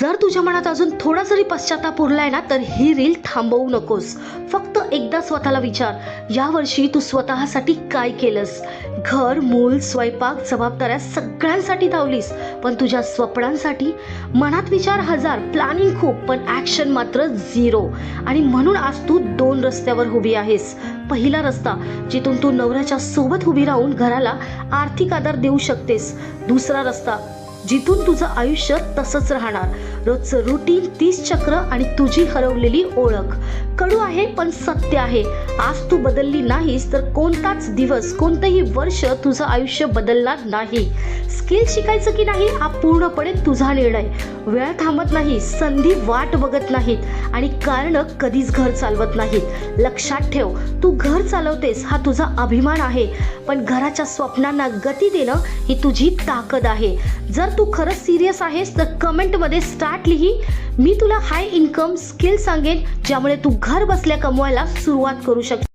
जर तुझ्या मनात अजून थोडा जरी पश्चाताप उरलाय ना तर ही रील थांबवू नकोस. फक्त एकदा स्वतःला विचार. यावर्षी तू स्वतःसाठी काय केलंस? घर मूल स्वयंपाक जबाबदाऱ्या सगळ्यांसाठी धावलीस. पण तुझ्या स्वप्नांसाठी मनात विचार हजार. प्लॅनिंग खूप पण ॲक्शन मात्र झिरो आणि म्हणून आज तू दोन रस्त्यावर उभी आहेस. पहिला रस्ता जिथून तू नवऱ्याच्या सोबत उभी राहून घराला आर्थिक आधार देऊ शकतेस. दुसरा रस्ता जिथून तुझं आयुष्य तसंच राहणार. रोजचं रुटीन तीस चक्र आणि तुझी हरवलेली ओळख. कडू आहे पण सत्य आहे. आज तू बदलली नाहीस तर कोणताच दिवस कोणतंही वर्ष तुझं आयुष्य बदलणार नाही. स्किल शिकायचं की नाही हा पूर्णपणे तुझा निर्णय. वेळ थांबत नाही संधी वाट बघत नाहीत आणि कारण कधीच घर चालवत नाहीत. लक्षात ठेव तू घर चालवतेस हा तुझा अभिमान आहे पण घराच्या स्वप्नांना गती देणं ही तुझी ताकद आहे. जर तू खरंच सिरियस आहेस तर कमेंटमध्ये स्टार्ट लिही. मी तुला हाय इन्कम स्किल सांगेन ज्यामुळे तू घर बसल्या कमवायला सुरुवात करू शकते